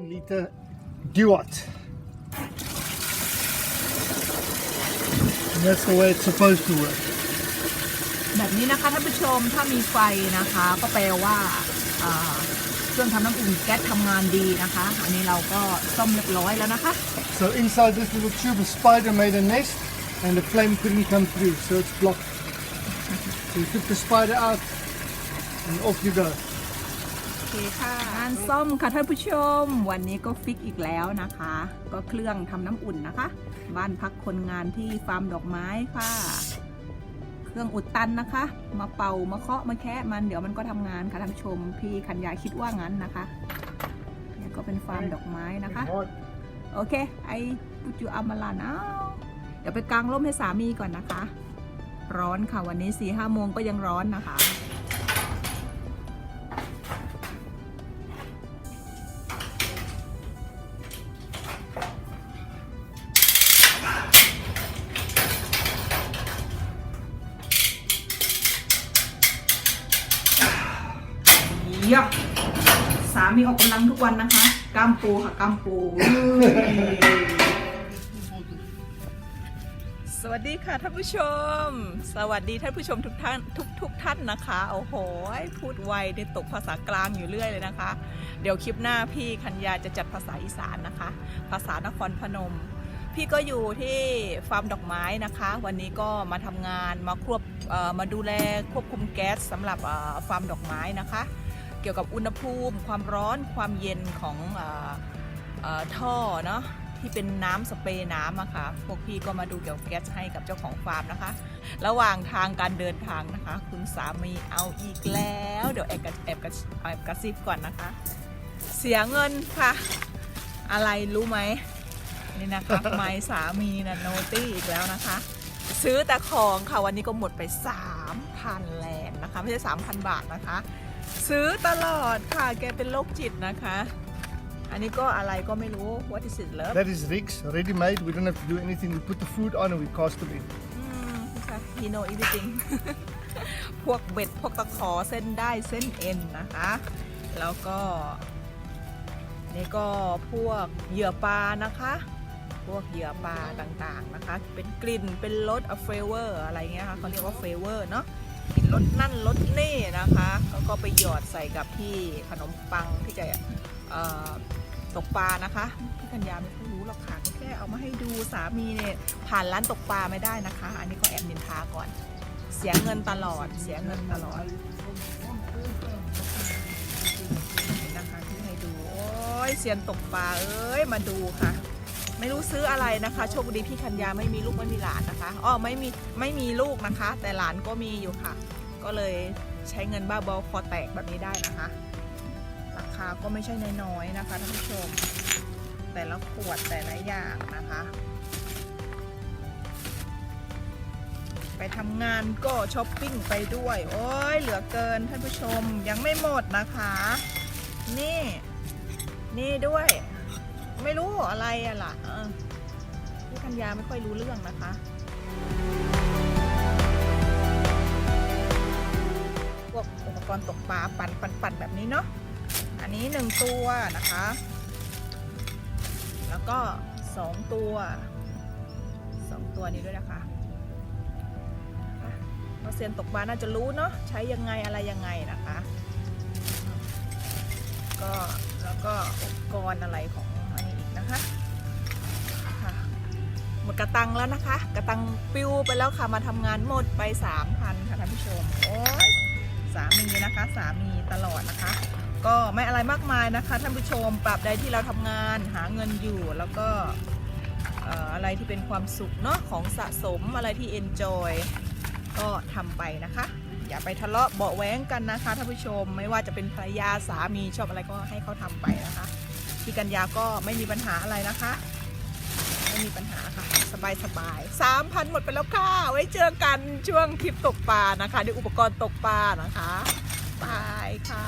liter Duat. And that's the way it's supposed to work. แบบนี้นะคะท่านผู้ชมถ้ามีไฟนะคะ ก็แปลว่าอ่าเครื่องทำน้ำอุ่นแก๊สทำงานดีนะคะ อันนี้เราก็ซ่อมเรียบร้อยแล้วนะคะ So inside this little tube, a spider made a nest, and the flame couldn't come through, so it's blocked. So you took the spider out, and off you go. เคค่ะงานซ่อมค่ะท่านผู้ชม วันนี้ก็ฟิกอีกแล้วนะคะ ก็เครื่องทำน้ำอุ่นนะคะ บ้านพักคนงานที่ฟาร์มดอกไม้ค่ะ เครื่องอุดตันนะคะ มาเป่ามาเคาะมาแคะมันเดี๋ยวมันก็ทำงานค่ะท่านผู้ชม พี่คันยาคิดว่างั้นนะคะเนี่ยก็เป็นฟาร์มดอกไม้นะคะ โอเค ไอปุจูอามาลานะเดี๋ยวไปกางร่มให้สามีก่อนนะคะ ร้อนค่ะวันนี้สี่ห้าโมงก็ยังร้อนนะคะ ยะสามีออกกำลังทุกวันนะคะกล้ามปูค่ะกล้ามปู สวัสดีค่ะท่านผู้ชม สวัสดีท่านผู้ชมทุกท่านทุกทุกท่านนะคะโอ้โหพูดไวได้ตกภาษากลางอยู่เรื่อยเลยนะคะ เดี๋ยวคลิปหน้าพี่คัญญาจะจัดภาษาอีสานนะคะ ภาษานครพนม พี่ก็อยู่ที่ฟาร์มดอกไม้นะคะ วันนี้ก็มาทำงานมาควบมาดูแลควบคุมแก๊สสำหรับฟาร์มดอกไม้นะคะ เกี่ยวกับอุณหภูมิ ความร้อนความเย็นของออท่อเนาะที่เป็นน้ำสเปรย์น้ำอะค่ะพวกพี่ก็มาดูเกี่ยวกับแก๊สให้กับเจ้าของฟาร์มนะคะ ระหว่างทางการเดินทางนะคะ คุณสามีเอาอีกแล้ว เดี๋ยวแอบกระแอบกระแอบกระซิบก่อนนะคะ เสียเงินค่ะ อะไรรู้ไหมนี่นะคะไม้สามีนะโนตี้อีกแล้วนะคะ ซื้อแต่ของค่ะวันนี้ก็หมดไป 3,000แลนด์นะคะ ไม่ใช่ 3,000 บาทนะคะ ซื้อตลอดค่ะ แกเป็นโรคจิตนะคะ อันนี้ก็อะไรก็ไม่รู้ what is it love That is Rick's, ready made. We don't have to do anything. We put the food on and we cast them in. อืมค่ะ he know everything พวกเบ็ด พวกตะขอเส้นได้เส้นเอ็นนะคะ แล้วก็ นี่ก็พวกเหยื่อปลานะคะ พวกเหยื่อปลาต่างๆนะคะ เป็นกลิ่น เป็นรสเฟเวอร์อะไรเงี้ยค่ะเขาเรียกว่าเฟเวอร์เนาะ กินรสนั่นรสนี่นะคะแล้วก็ไปหยอดใส่กับที่ขนมปังที่จะตกปลานะคะพี่กัญญาไม่ค่อยรู้หรอกค่ะแค่เอามาให้ดูสามีเนี่ยผ่านร้านตกปลาไม่ได้นะคะ อันนี้ก็แอบนินทาก่อน เสียเงินตลอดเสียเงินตลอดนี่นะคะที่ให้ดูโอ้ยเซียนตกปลาเอ้ยมาดูค่ะ ไม่รู้ซื้ออะไรนะคะโชคดีพี่คัญญาไม่มีลูกไม่มีหลานนะคะอ้อไม่มีไม่มีลูกนะคะ แต่หลานก็มีอยู่ค่ะ ก็เลยใช้เงินบ้าบอคอแตกแบบนี้ได้นะคะ ราคาก็ไม่ใช่น้อยๆนะคะท่านผู้ชม แต่ละขวดแต่ละอย่างนะคะ ไปทำงานก็ช้อปปิ้งไปด้วย โอ้ยเหลือเกินท่านผู้ชมยังไม่หมดนะคะ นี่ นี่ด้วย ไม่รู้อะไรอะล่ะเออพี่ธัญญาไม่ค่อยรู้เรื่องนะคะ พวกอุปกรณ์ตกปลาปั่นปั่นปั่นแบบนี้เนาะ อันนี้หนึ่งตัวนะคะ แล้วก็สองตัวสองตัวนี้ด้วยนะคะเพราะเซียนตกปลาน่าจะรู้เนาะใช้ยังไงอะไรยังไงนะคะ ก็แล้วก็อุปกรณ์อะไรของ นะคะหมดกระตังแล้วนะคะ กระตังปิวไปแล้วค่ะมาทำงานหมดไปสามพันค่ะท่านผู้ชมโอ้ยสามีนะคะสามีตลอดนะคะ ก็ไม่อะไรมากมายนะคะท่านผู้ชมปรับใดที่เราทำงานหาเงินอยู่แล้วก็อะไรที่เป็นความสุขเนาะของสะสมอะไรที่ enjoy ก็ทำไปนะคะ อย่าไปทะเลาะเบาแว้งกันนะคะท่านผู้ชมไม่ว่าจะเป็นภรรยาสามีชอบอะไรก็ให้เขาทำไปนะคะ พี่กัญญาก็ไม่มีปัญหาอะไรนะคะ ไม่มีปัญหาค่ะ สบายสบายสามพันหมดไปแล้วค่ะ ไว้เจอกันช่วงคลิปตกปลานะคะด้วยอุปกรณ์ตกปลานะคะบายค่ะ